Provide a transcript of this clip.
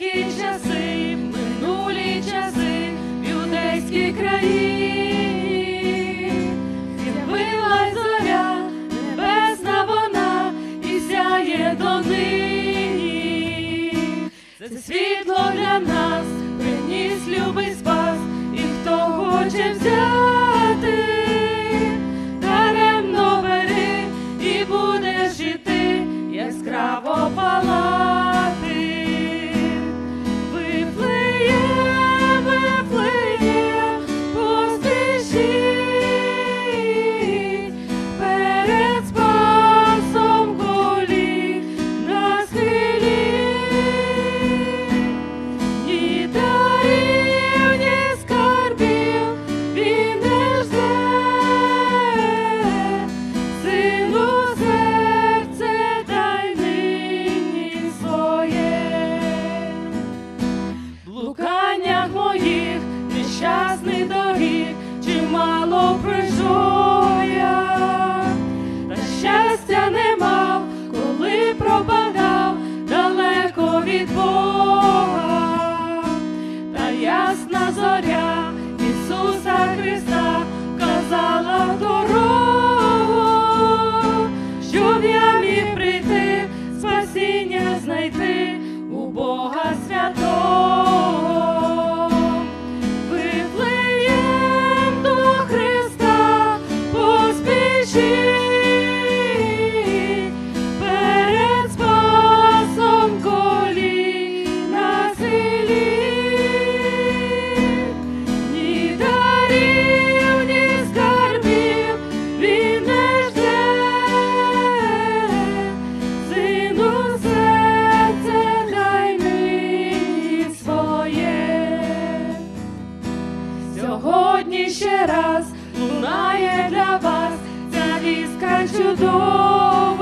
Далекі часи, минулі часи, в юдейській країні, з'явилась зоря, небесна вона, і сяє донині. Це світло для нас, приніс любий спас, і хто хоче взяти, від Бога, та ясна зоря Ісуса Христа казала дорогу, щоб я міг прийти, спасіння знайти у Бога Сьогодні ще раз лунає для вас ця віска чудова.